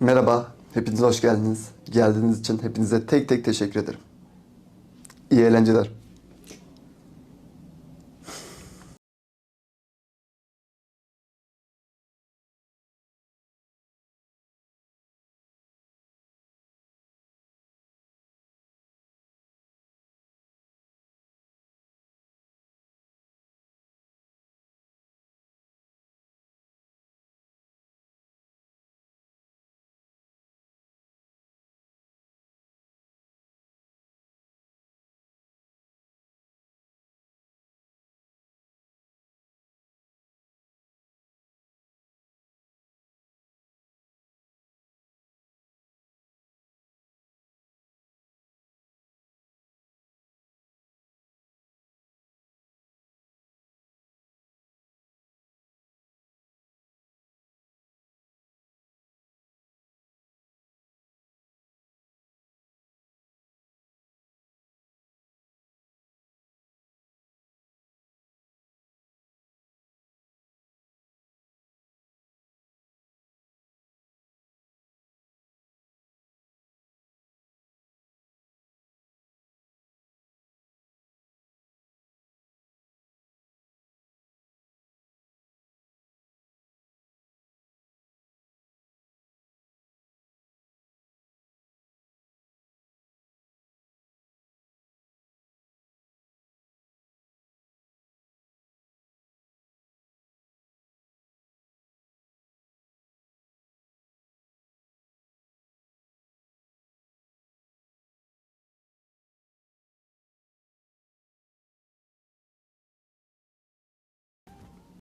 Merhaba, hepiniz hoş geldiniz. Geldiğiniz için hepinize tek tek teşekkür ederim. İyi eğlenceler.